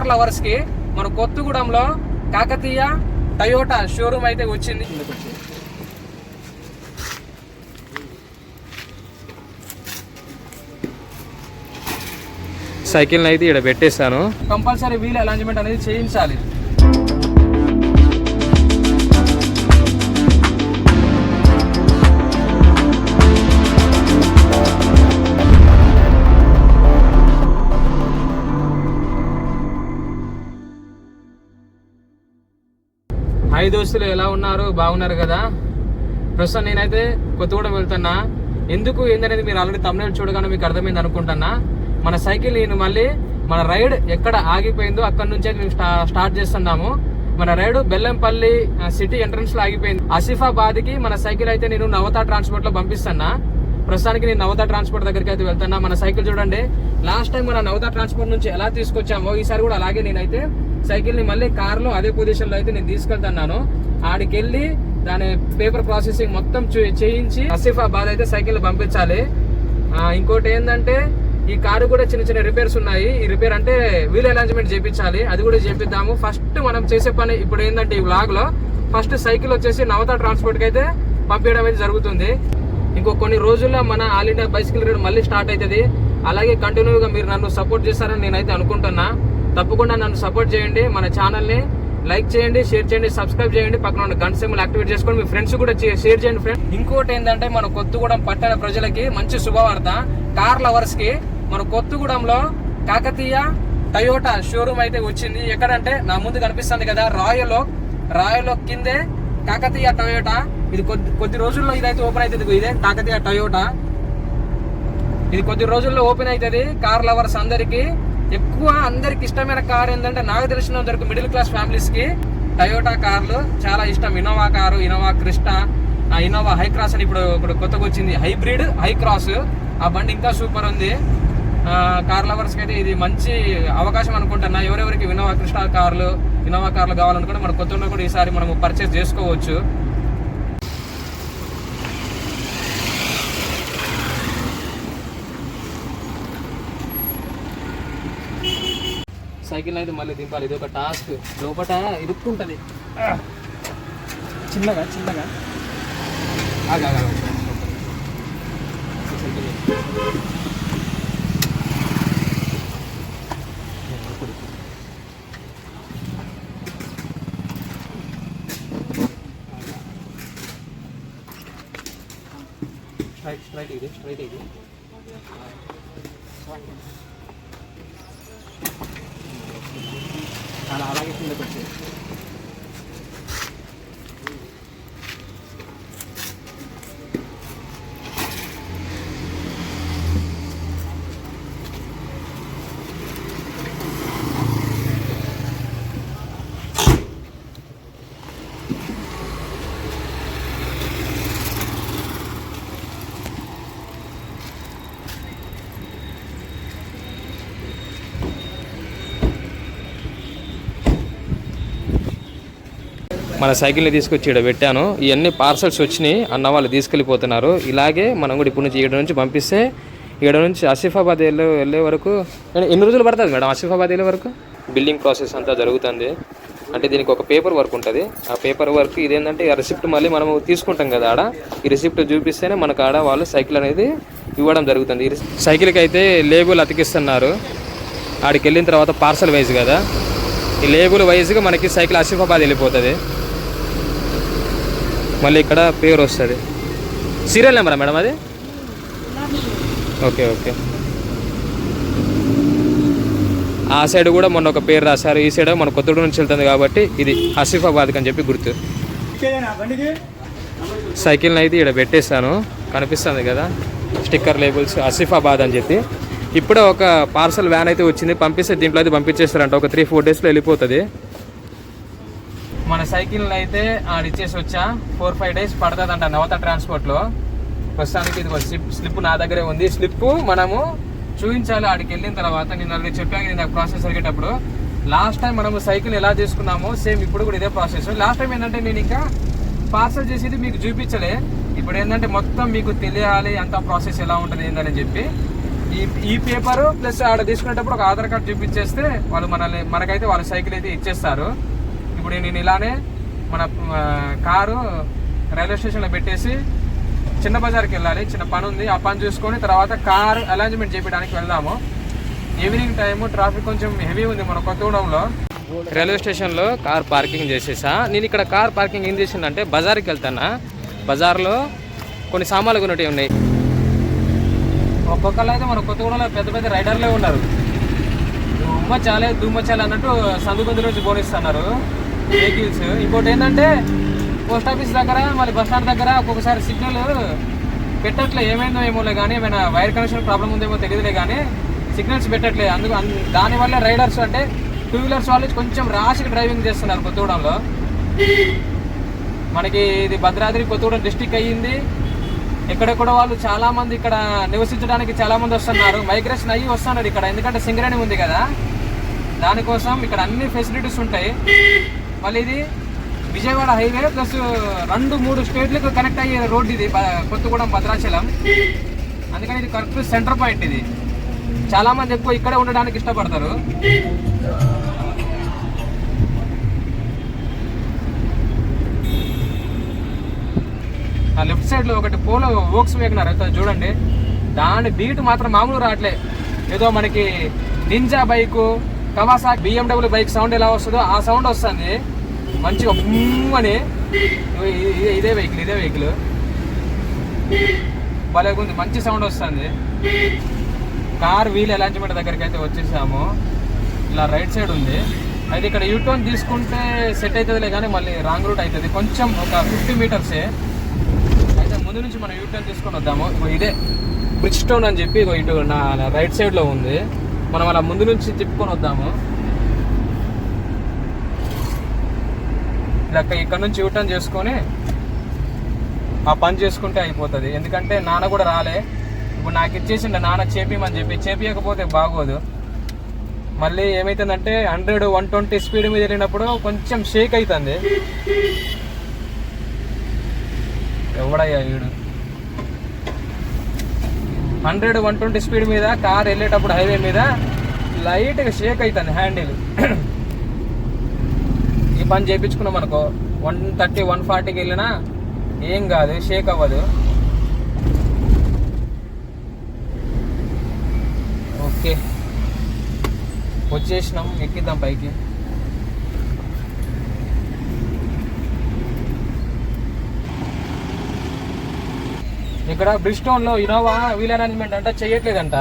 Car లవర్స్కి మన కొత్తగూడెంలో Kakatiya Toyota showroom అయితే వచ్చింది. సైకిల్ని అయితే ఇక్కడ పెట్టేశాను. కంపల్సరీ వీల్ అరేంజ్మెంట్ అనేది చేయించాలి. హాయ్ దోస్తులు ఎలా ఉన్నారు? బాగున్నారు కదా? ప్రస్తుతం నేనైతే కొత్తగూడెం వెళ్తున్నా. ఎందుకు ఏందనేది మీరు ఆల్రెడీ తమిళ చూడగానే మీకు అర్థమైంది అనుకుంటున్నా. మన సైకిల్ నేను మళ్ళీ మన రైడ్ ఎక్కడ ఆగిపోయిందో అక్కడ నుంచే మేము స్టా- స్టార్ట్ చేస్తున్నాము. మన రైడ్ బెల్లంపల్లి సిటీ ఎంట్రన్స్లో ఆగిపోయింది. ఆసిఫాబాద్కి మన సైకిల్ అయితే నేను నవతా ట్రాన్స్పోర్ట్లో పంపిస్తున్నా. ప్రస్తుతానికి నేను నవతా ట్రాన్స్పోర్ట్ దగ్గరికి అయితే వెళ్తున్నా. మన సైకిల్ చూడండి. లాస్ట్ టైం మన నవతా ట్రాన్స్పోర్ట్ నుంచి ఎలా తీసుకొచ్చామో ఈసారి కూడా అలాగే నేనైతే సైకిల్ని మళ్ళీ కార్లో అదే పొజిషన్లో అయితే నేను తీసుకెళ్తున్నాను. ఆడికి వెళ్ళి దాని పేపర్ ప్రాసెసింగ్ మొత్తం చే- చేయించి అసిఫాబాద్ అయితే సైకిల్ పంపించాలి. ఇంకోటి ఏంటంటే ఈ కారు కూడా చిన్న చిన్న రిపేర్స్ ఉన్నాయి. ఈ రిపేర్ అంటే వీల్ అరేంజ్మెంట్ చేపించాలి. అది కూడా చేపిద్దాము. ఫస్ట్ మనం చేసే పని ఇప్పుడు ఏంటంటే ఈ వ్లాగ్లో ఫస్ట్ సైకిల్ వచ్చేసి నవత ట్రాన్స్పోర్ట్ అయితే పంపించడం అయితే జరుగుతుంది. ఇంకో కొన్ని రోజుల్లో మన ఆల్ ఇండియా బైసికల్ రైడ్ మళ్ళీ స్టార్ట్ అవుతుంది. అలాగే కంటిన్యూగా మీరు నన్ను సపోర్ట్ చేస్తారని నేనైతే అనుకుంటున్నా. తప్పకుండా నన్ను సపోర్ట్ చేయండి మన ఛానల్ని లైక్ చేయండి షేర్ చేయండి సబ్స్క్రైబ్ చేయండి. పక్కన ఉన్న గంట సింబల్ యాక్టివేట్ చేసుకోండి. మీ ఫ్రెండ్స్ కూడా షేర్ చేయండి ఫ్రెండ్ ఇంకోటి ఏంటంటే మన కొత్తగూడెం పట్టణ ప్రజలకి మంచి శుభవార్త. కార్ లవర్స్కి మన కొత్తగూడెంలో కాకతీయ టయోటా షోరూమ్ అయితే వచ్చింది. ఎక్కడంటే నా ముందు కనిపిస్తుంది కదా రాయలో రాయలో కిందే కాకతీయ టయోటా ఇది కొద్ది కొద్ది రోజుల్లో ఇదైతే ఓపెన్ అవుతుంది. ఇదే కాకతీయ టయోటా ఇది కొద్ది రోజుల్లో ఓపెన్ అవుతుంది. కార్ లవర్స్ అందరికీ ఎక్కువ అందరికి ఇష్టమైన కార్ ఏంటంటే నాకు తెలిసిన వరకు మిడిల్ క్లాస్ ఫ్యామిలీస్కి టయోటా కార్లు చాలా ఇష్టం. ఇన్నోవా కారు ఇన్నోవా క్రిస్టా ఆ ఇన్నోవా హై క్రాస్ అని ఇప్పుడు ఇప్పుడు కొత్తగా వచ్చింది. హైబ్రిడ్ హై క్రాస్ ఆ బండి ఇంకా సూపర్ ఉంది. కార్ లవర్స్కి అయితే ఇది మంచి అవకాశం అనుకుంటున్నా. ఎవరెవరికి ఇన్నోవా క్రిస్టా కార్లు ఇన్నోవా కార్లు కావాలనుకుంటే మన కొత్తలో కూడా ఈసారి మనం పర్చేస్ చేసుకోవచ్చు. సైకిల్ అయితే మళ్ళీ దింపాలి. ఇది ఒక టాస్క్. లోపల ఇరుక్కుంటుంది. చిన్నగా చిన్నగా. ఆగా. స్ట్రైట్ స్ట్రైట్ ఇది స్ట్రైట్ ఇది. అలా అలాగే కిందకి వచ్చేది మన సైకిల్ని తీసుకొచ్చి ఇక్కడ పెట్టాను. ఇవన్నీ పార్సల్స్ వచ్చినాయి. అన్న వాళ్ళు తీసుకెళ్ళిపోతున్నారు. ఇలాగే మనం కూడా ఇప్పుడు నుంచి ఇక్కడ నుంచి పంపిస్తే ఇక్కడ నుంచి ఆసిఫాబాద్ వెళ్ళే వెళ్ళే వరకు ఎన్ని- రోజులు పడుతుంది మేడం ఆసిఫాబాద్ వెళ్ళే వరకు? బిల్డింగ్ ప్రాసెస్ అంతా జరుగుతుంది. అంటే దీనికి ఒక పేపర్ వర్క్ ఉంటుంది. ఆ పేపర్ వర్క్ ఇదేంటంటే ఆ రిసిప్ట్ మళ్ళీ మనము తీసుకుంటాం కదా ఆడ. ఈ రిసిప్ట్ చూపిస్తేనే మనకు ఆడ వాళ్ళు సైకిల్ అనేది ఇవ్వడం జరుగుతుంది. సైకిల్కి అయితే లేబుల్ అతికిస్తున్నారు. ఆడికి వెళ్ళిన తర్వాత పార్సల్ వైజ్ కదా. ఈ లేబుల్ వైజ్గా మనకి సైకిల్ ఆసిఫాబాద్ వెళ్ళిపోతుంది. మళ్ళీ ఇక్కడ పేరు వస్తుంది. సీరియల్ నెంబరా మేడం అది? Okay okay. ఆ సైడ్ కూడా మొన్న ఒక పేరు రాశారు. ఈ సైడ్ మన కొత్తగూడెం నుంచి వెళ్తుంది కాబట్టి ఇది ఆసిఫాబాద్ అని చెప్పి గుర్తు. సైకిల్ని అయితే ఇక్కడ పెట్టేశాను. కనిపిస్తుంది కదా. స్టిక్కర్ లేబుల్స్ ఆసిఫాబాద్ అని చెప్పి. ఇప్పుడే ఒక పార్సల్ వ్యాన్ అయితే వచ్చింది. పంపిస్తే దీంట్లో అయితే పంపించేస్తారంట. ఒక త్రీ ఫోర్ డేస్లో వెళ్ళిపోతుంది. మన సైకిల్ అయితే ఆడిచ్చేసి వచ్చా. ఫోర్ ఫైవ్ డేస్ పడుతుంది అంట నవత ట్రాన్స్పోర్ట్లో ప్రస్తుతానికి ఇది స్లిప్ స్లిప్ నా దగ్గరే ఉంది. స్లిప్ మనము చూపించాలి ఆడికి వెళ్ళిన తర్వాత. నేను చెప్పాను నేను నాకు ప్రాసెస్ జరిగేటప్పుడు. లాస్ట్ టైం మనము సైకిల్ ఎలా తీసుకున్నామో సేమ్ ఇప్పుడు కూడా ఇదే ప్రాసెస్ లాస్ట్ టైం ఏంటంటే నేను ఇంకా పార్సల్ చేసేది మీకు చూపించలే. ఇప్పుడు ఏంటంటే మొత్తం మీకు తెలియాలి అంత ప్రాసెస్ ఎలా ఉంటుంది ఏందని చెప్పి. ఈ ఈ పేపర్ ప్లస్ ఆడ తీసుకునేటప్పుడు ఒక ఆధార్ కార్డు చూపించేస్తే వాళ్ళు మనల్ని మనకైతే వాళ్ళ సైకిల్ అయితే ఇచ్చేస్తారు. ఇప్పుడు నేను ఇలానే మన కారు రైల్వే స్టేషన్లో పెట్టేసి చిన్న బజార్కి వెళ్ళాలి చిన్న పని ఉంది ఆ పని చూసుకొని తర్వాత కార్ అరేంజ్మెంట్ చేయడానికి వెళ్దాము. ఈవినింగ్ టైము ట్రాఫిక్ కొంచెం హెవీ ఉంది మన కొత్తగూడెంలో. రైల్వే స్టేషన్లో కార్ పార్కింగ్ చేసేసా. నేను ఇక్కడ కార్ పార్కింగ్ ఏం చేసిందంటే బజార్కి వెళ్తానా. బజార్లో కొన్ని సామాన్లు కొన్నవి ఉన్నాయి. ఒక్కొక్కరు అయితే మన కొత్తగూడెంలో పెద్ద పెద్ద రైడర్లే ఉన్నారు. దుమ్మచాలే దుమ్మచాలే అన్నట్టు సందుకుంది నుంచి బోనిస్తున్నారు వెహికల్స్ ఇంకోటి ఏంటంటే పోస్ట్ ఆఫీస్ దగ్గర మళ్ళీ బస్ స్టాండ్ దగ్గర ఒక్కొక్కసారి సిగ్నల్ పెట్టట్లే ఏమైందో ఏమోలే కానీ ఏమైనా వైర్ కనెక్షన్ ప్రాబ్లం ఉందేమో తెలియదులే కానీ సిగ్నల్స్ పెట్టట్లే. అందుకు దానివల్ల రైడర్స్ అంటే టూ వీలర్స్ వాళ్ళు కొంచెం రాషిగా డ్రైవింగ్ చేస్తున్నారు కొత్తగూడెంలో. మనకి ఇది భద్రాద్రి కొత్తగూడెం డిస్టిక్ అయ్యింది. ఎక్కడెక్కడ వాళ్ళు చాలా మంది ఇక్కడ నివసించడానికి చాలా మంది వస్తున్నారు. మైగ్రేషన్ అయ్యి వస్తున్నారు ఇక్కడ. ఎందుకంటే సింగరేణి ఉంది కదా. దానికోసం ఇక్కడ అన్ని ఫెసిలిటీస్ ఉంటాయి. మళ్ళీ ఇది విజయవాడ హైవే ప్లస్ రెండు మూడు స్టేట్లకు కనెక్ట్ అయ్యే రోడ్ ఇది కొత్తగూడెం భద్రాచలం. అందుకని ఇది కరెక్ట్ సెంటర్ పాయింట్ ఇది. చాలా మంది ఎక్కువ ఇక్కడే ఉండడానికి ఇష్టపడతారు. ఆ లెఫ్ట్ సైడ్లో ఒకటి పోలో వోక్స్ వేగనర్ అయితే చూడండి. దాని బీట్ మాత్రం మామూలు రావట్లే. ఏదో మనకి Ninja bike Kawasaki BMW bike sound ఎలా వస్తుందో ఆ సౌండ్ వస్తుంది. మంచిగా అని. ఇదే- ఇదే వెహికల్ ఇదే వెహికల్ భలే ఉంది మంచి సౌండ్ వస్తుంది. కార్ వీల్ అరేంజ్మెంట్ దగ్గరికి అయితే వచ్చేసాము. ఇలా రైట్ సైడ్ ఉంది. అయితే ఇక్కడ యూటర్న్ తీసుకుంటే సెట్ అవుతుందిలే కానీ మళ్ళీ రాంగ్ రూట్ అవుతుంది కొంచెం ఒక ఫిఫ్టీ మీటర్సే అయితే ముందు నుంచి మనం యూటర్న్ తీసుకొని వద్దాము. ఇదే. బ్రిడ్జ్ స్టోన్ అని చెప్పి ఇటు నా రైట్ సైడ్లో ఉంది. మనం అలా ముందు నుంచి తిప్పుకొని వద్దాము. లెక్క ఇక్కడ నుంచి యూటర్న్ చేసుకొని ఆ పని చేసుకుంటే అయిపోతుంది. ఎందుకంటే నాన్న కూడా రాలే. ఇప్పుడు నాకు ఇచ్చేసిండు నాన్న చేపిమని చెప్పి చేపియకపోతే బాగోదు. మళ్ళీ ఏమైతుందంటే హండ్రెడ్ వన్ ట్వంటీ స్పీడ్ మీద వెళ్ళినప్పుడు కొంచెం షేక్ అవుతుంది ఎవడయ్యా వీడు హండ్రెడ్ వన్ ట్వంటీ స్పీడ్ మీద కార్ వెళ్ళేటప్పుడు హైవే మీద లైట్గా షేక్ అవుతుంది హ్యాండిల్. ఈ పని చేయించుకున్నాం అనుకో వన్ థర్టీ వన్ ఫార్టీకి వెళ్ళినా ఏం కాదు షేక్ అవ్వదు. ఓకే. వచ్చేసినాం ఎక్కిద్దాం పైకి. ఇక్కడ బ్రిస్టోన్లో ఇనోవా వీల్ అరేంజ్మెంట్ అంటే చేయట్లేదంట.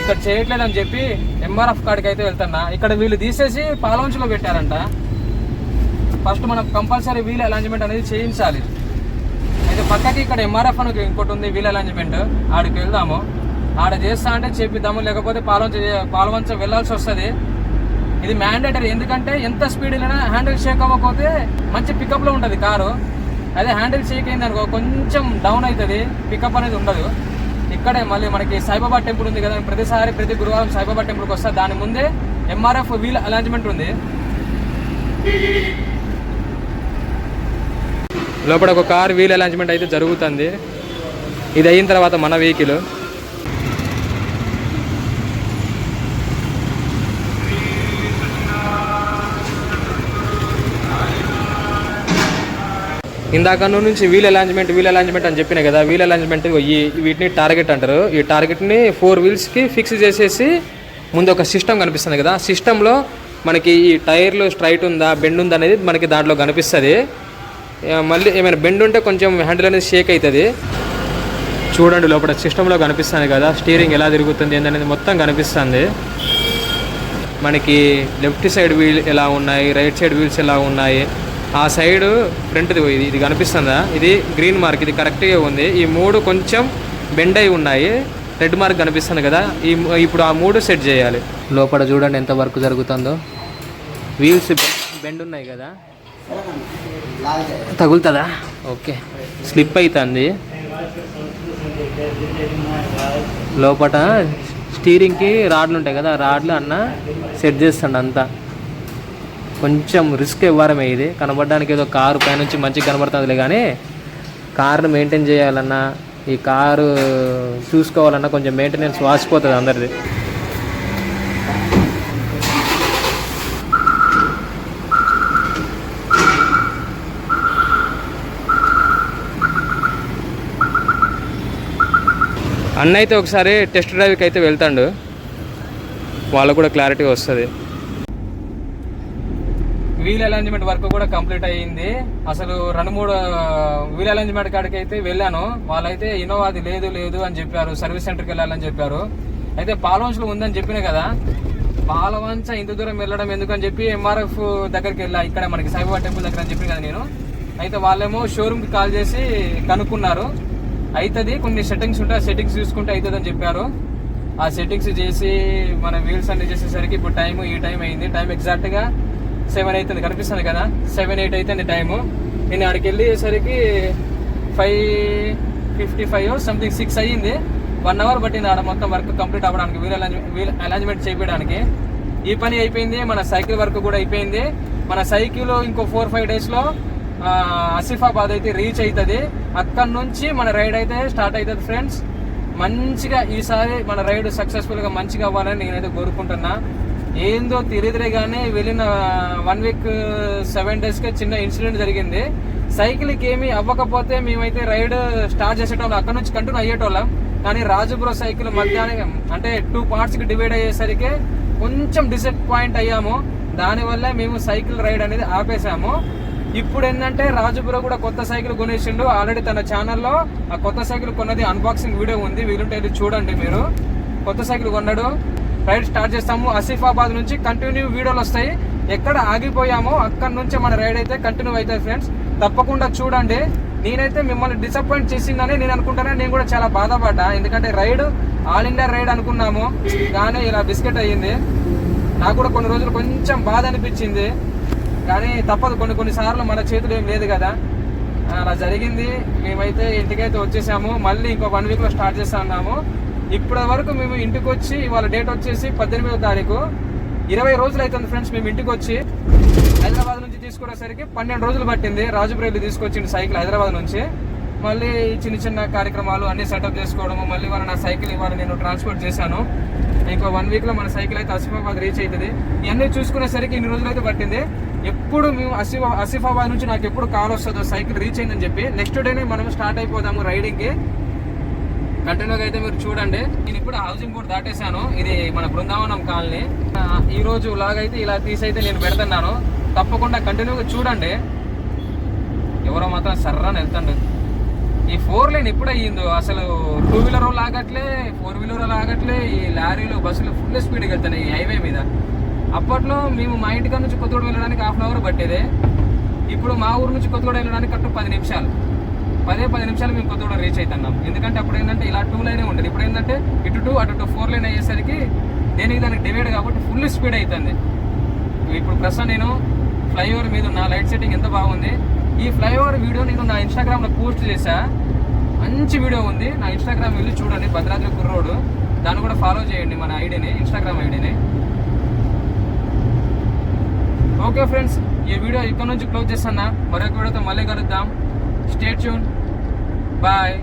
ఇక్కడ చేయట్లేదని చెప్పి ఎంఆర్ఎఫ్ కాడికి అయితే వెళ్తున్నా. ఇక్కడ వీళ్ళు తీసేసి పాలవంచులో పెట్టారంట. ఫస్ట్ మనం కంపల్సరీ వీల్ అరేంజ్మెంట్ అనేది చేయించాలి. అయితే పక్కకి ఇక్కడ ఎంఆర్ఎఫ్ అని ఇంకోటి ఉంది వీల్ అరేంజ్మెంట్ ఆడికి వెళ్దాము. ఆడ చేస్తా అంటే చేపిద్దాము లేకపోతే పాలవంచ పాలవంచ వెళ్ళాల్సి వస్తుంది. ఇది మ్యాండేటరీ ఎందుకంటే ఎంత స్పీడ్ వెళ్ళినా హ్యాండిల్ షేక్ అవ్వకపోతే మంచి పికప్లో ఉంటుంది కారు. అదే హ్యాండిల్ షేక్ అయింది అనుకో కొంచెం డౌన్ అవుతుంది పికప్ అనేది ఉండదు. ఇక్కడే మళ్ళీ మనకి సాయిబాబా టెంపుల్ ఉంది కదా ప్రతిసారి ప్రతి గురువారం సాయిబాబా టెంపుల్కి వస్తా. దాని ముందే ఎంఆర్ఎఫ్ వీల్ అరేంజ్మెంట్ ఉంది. లోపల ఒక కార్ వీల్ అరేంజ్మెంట్ అయితే జరుగుతుంది. ఇది అయిన తర్వాత మన వెహికల్ ఇందాక నుంచి వీల్ అలాంజ్మెంట్ వీల్ అలాంజ్మెంట్ అని చెప్పిన కదా వీల్ అరేంజ్మెంట్ ఈ వీటిని టార్గెట్ అంటారు. ఈ టార్గెట్ని ఫోర్ వీల్స్కి ఫిక్స్ చేసేసి ముందు ఒక సిస్టమ్ కనిపిస్తుంది కదా సిస్టంలో మనకి ఈ టైర్లు స్ట్రైట్ ఉందా బెండ్ ఉందా అనేది మనకి దాంట్లో కనిపిస్తుంది. మళ్ళీ ఏమైనా బెండ్ ఉంటే కొంచెం హ్యాండిల్ అనేది షేక్ అవుతుంది. చూడండి లోపల సిస్టంలో కనిపిస్తుంది కదా స్టీరింగ్ ఎలా తిరుగుతుంది ఏందనేది మొత్తం కనిపిస్తుంది. మనకి లెఫ్ట్ సైడ్ వీల్ ఎలా ఉన్నాయి రైట్ సైడ్ వీల్స్ ఎలా ఉన్నాయి ఆ సైడ్ ఫ్రంట్ది ఇది ఇది కనిపిస్తుందా? ఇది గ్రీన్ మార్క్ ఇది కరెక్ట్గా ఉంది. ఈ మూడు కొంచెం బెండ్ అయి ఉన్నాయి. రెడ్ మార్క్ కనిపిస్తుంది కదా ఈ ఇప్పుడు ఆ మూడు సెట్ చేయాలి. లోపల చూడండి ఎంత వర్క్ జరుగుతుందో. వీల్స్ బెండ్ ఉన్నాయి కదా. తగులుతుందా? ఓకే. స్లిప్ అవుతుంది లోపల స్టీరింగ్కి రాడ్లు ఉంటాయి కదా రాడ్లు అన్న సెట్ చేస్తాడు అంతా. కొంచెం రిస్క్ ఇవ్వడమే ఇది. కనబడడానికి ఏదో కారు పైనుంచి మంచిగా కనబడుతుందిలే కానీ కారును మెయింటైన్ చేయాలన్నా ఈ కారు చూసుకోవాలన్నా కొంచెం మెయింటెనెన్స్ వాసిపోతుంది అందరిది. అన్న అయితే ఒకసారి టెస్ట్ డ్రైవ్కి అయితే వెళ్తాడు. వాళ్ళకు కూడా క్లారిటీ వస్తుంది. వీల్ అలైన్మెంట్ వర్క్ కూడా కంప్లీట్ అయ్యింది. అసలు రెండు మూడు వీల్ అలైన్మెంట్ కాడికి అయితే వెళ్ళాను. వాళ్ళైతే ఇన్నోవా అది లేదు లేదు అని చెప్పారు. సర్వీస్ సెంటర్కి వెళ్ళాలని చెప్పారు. అయితే పాలవంచలో ఉందని చెప్పిన కదా పాలవంచ ఇంత దూరం వెళ్ళడం ఎందుకని చెప్పి ఎంఆర్ఎఫ్ దగ్గరికి వెళ్ళా. ఇక్కడ మనకి సాయిబాబా టెంపుల్ దగ్గర అని చెప్పిన కదా నేను. అయితే వాళ్ళేమో షోరూమ్కి కాల్ చేసి కనుక్కున్నారు. అవుతుంది కొన్ని సెట్టింగ్స్ ఉంటాయి ఆ సెట్టింగ్స్ చూసుకుంటే అవుతుంది అని చెప్పారు. ఆ సెట్టింగ్స్ చేసి మన వీల్స్ అన్ని చేసేసరికి ఇప్పుడు టైం ఈ టైం అయింది. టైం ఎగ్జాక్ట్గా సెవెన్ అవుతుంది కనిపిస్తుంది కదా? సెవెన్ ఎయిట్ అవుతుంది టైము. నేను అక్కడికి వెళ్ళేసరికి five fifty five something six అయ్యింది. వన్ అవర్ పట్టింది ఆడ మొత్తం వర్క్ కంప్లీట్ అవ్వడానికి వీల్ వీల్ అరేంజ్మెంట్ చేయడానికి ఈ పని అయిపోయింది మన సైకిల్ వర్క్ కూడా అయిపోయింది. మన సైకిల్ ఇంకో ఫోర్ ఫైవ్ డేస్లో ఆసిఫాబాద్ అయితే రీచ్ అవుతుంది అక్కడ నుంచి మన రైడ్ అయితే స్టార్ట్ అవుతుంది ఫ్రెండ్స్. మంచిగా ఈసారి మన రైడ్ సక్సెస్ఫుల్గా మంచిగా అవ్వాలని నేనైతే కోరుకుంటున్నా. ఏందో తెలియదురే కానీ వెళ్ళిన వన్ వీక్ సెవెన్ డేస్కే చిన్న ఇన్సిడెంట్ జరిగింది. సైకిల్కి ఏమీ ఏమి అవ్వకపోతే మేమైతే రైడ్ స్టార్ట్ చేసేటోళ్ళం. అక్కడ నుంచి కంటిన్యూ అయ్యేటోళ్ళం. కానీ రాజుబ్రో సైకిల్ మధ్యాహ్నం అంటే టూ పార్ట్స్కి డివైడ్ అయ్యేసరికి కొంచెం డిసప్పాయింట్ అయ్యాము. దానివల్ల మేము సైకిల్ రైడ్ అనేది ఆపేసాము ఇప్పుడు ఏంటంటే రాజుపుర కూడా కొత్త సైకిల్ కొనేసిండు. ఆల్రెడీ తన ఛానల్లో ఆ కొత్త సైకిల్ కొన్నది అన్బాక్సింగ్ వీడియో ఉంది. వీలుంటే చూడండి మీరు. కొత్త సైకిల్ కొన్నాడు. రైడ్ స్టార్ట్ చేస్తాము. ఆసిఫాబాద్ నుంచి కంటిన్యూ వీడియోలు వస్తాయి. ఎక్కడ ఆగిపోయామో అక్కడ నుంచి మన రైడ్ అయితే కంటిన్యూ అవుతాయి ఫ్రెండ్స్. తప్పకుండా చూడండి. నేనైతే మిమ్మల్ని డిసప్పాయింట్ చేసిందని నేను అనుకుంటానే నేను కూడా చాలా బాధపడ్డా. ఎందుకంటే రైడ్ ఆల్ ఇండియా రైడ్ అనుకున్నాము. కానీ ఇలా బిస్కెట్ అయ్యింది. నాకు కూడా కొన్ని రోజులు కొంచెం బాధ అనిపించింది. కానీ తప్పదు కొన్ని కొన్ని సార్లు మన చేతులు ఏం లేదు కదా. అలా జరిగింది. మేమైతే ఇంటికైతే వచ్చేసాము. మళ్ళీ ఇంకో వన్ వీక్లో స్టార్ట్ చేస్తా ఉన్నాము ఇప్పటి వరకు మేము ఇంటికి వచ్చి ఇవాళ డేట్ వచ్చేసి పద్దెనిమిదో తారీఖు. ఇరవై రోజులు అవుతుంది ఫ్రెండ్స్ మేము ఇంటికి వచ్చి హైదరాబాద్ నుంచి తీసుకునేసరికి పన్నెండు రోజులు పట్టింది. రాజుబ్రేలి తీసుకొచ్చింది సైకిల్ హైదరాబాద్ నుంచి. మళ్ళీ చిన్న చిన్న కార్యక్రమాలు అన్ని సెటప్ చేసుకోవడము మళ్ళీ వాళ్ళ నా సైకిల్ ఇవాళ నేను ట్రాన్స్పోర్ట్ చేశాను. ఇంకో వన్ వీక్లో మన సైకిల్ అయితే అసిఫాబాద్ రీచ్ అవుతుంది. ఇవన్నీ చూసుకునేసరికి ఇన్ని రోజులు అయితే పట్టింది. ఎప్పుడు మేము అసిఫా అసిఫాబాద్ నుంచి నాకు ఎప్పుడు కాల్ వస్తుందో సైకిల్ రీచ్ అయిందని చెప్పి నెక్స్ట్ డేనే మనం స్టార్ట్ అయిపోదాము రైడింగ్కి కంటిన్యూగా అయితే మీరు చూడండి. నేను ఇప్పుడు హౌసింగ్ బోర్డ్ దాటేశాను. ఇది మన బృందావనం కాలనీ. ఈ రోజు లాగైతే ఇలా తీసైతే నేను పెడుతున్నాను. తప్పకుండా కంటిన్యూగా చూడండి. ఎవరో మాత్రం సర్రాని వెళ్తాడు ఈ ఫోర్ లైన్ ఎప్పుడు అయ్యిందో? అసలు టూ వీలర్ లాగట్లే ఫోర్ వీలర్ లాగట్లే ఈ లారీలు బస్సులు ఫుల్ స్పీడ్కి వెళ్తున్నాయి ఈ హైవే మీద. అప్పట్లో మేము మా ఇంటికాడ నుంచి కొత్తగూడ వెళ్ళడానికి హాఫ్ అన్ అవర్ పట్టేదే. ఇప్పుడు మా ఊరు నుంచి కొత్తగూడ వెళ్ళడానికి కరెక్ట్ పది నిమిషాలు. పదే పది నిమిషాలు మేము కొత్తగూడ రీచ్ అవుతున్నాం ఎందుకంటే అప్పుడు ఏంటంటే ఇలా టూ లైనే ఉంటుంది ఇప్పుడు ఏంటంటే ఇటు టూ అటు టూ ఫోర్ లైన్ అయ్యేసరికి దేనికి దానికి డివైడ్ కాబట్టి ఫుల్ స్పీడ్ అవుతుంది ఇప్పుడు ప్రస్తుతం నేను ఫ్లైఓవర్ మీద నా లైట్ సెట్టింగ్ ఎంత బాగుంది? ఈ ఫ్లైఓవర్ వీడియో నేను నా ఇన్స్టాగ్రామ్లో పోస్ట్ చేశా. మంచి వీడియో ఉంది. నా ఇన్స్టాగ్రామ్ వెళ్ళి చూడండి. భద్రాద్రి కుర్రోడు దాన్ని కూడా ఫాలో చేయండి మన ఐడిని ఇన్స్టాగ్రామ్ ఐడిని. ఓకే ఫ్రెండ్స్ ఈ వీడియో ఇక్కడ నుంచి క్లోజ్ చేస్తున్నా మరొక వీడియోతో మళ్ళీ కలుద్దాం. Stay tuned Bye.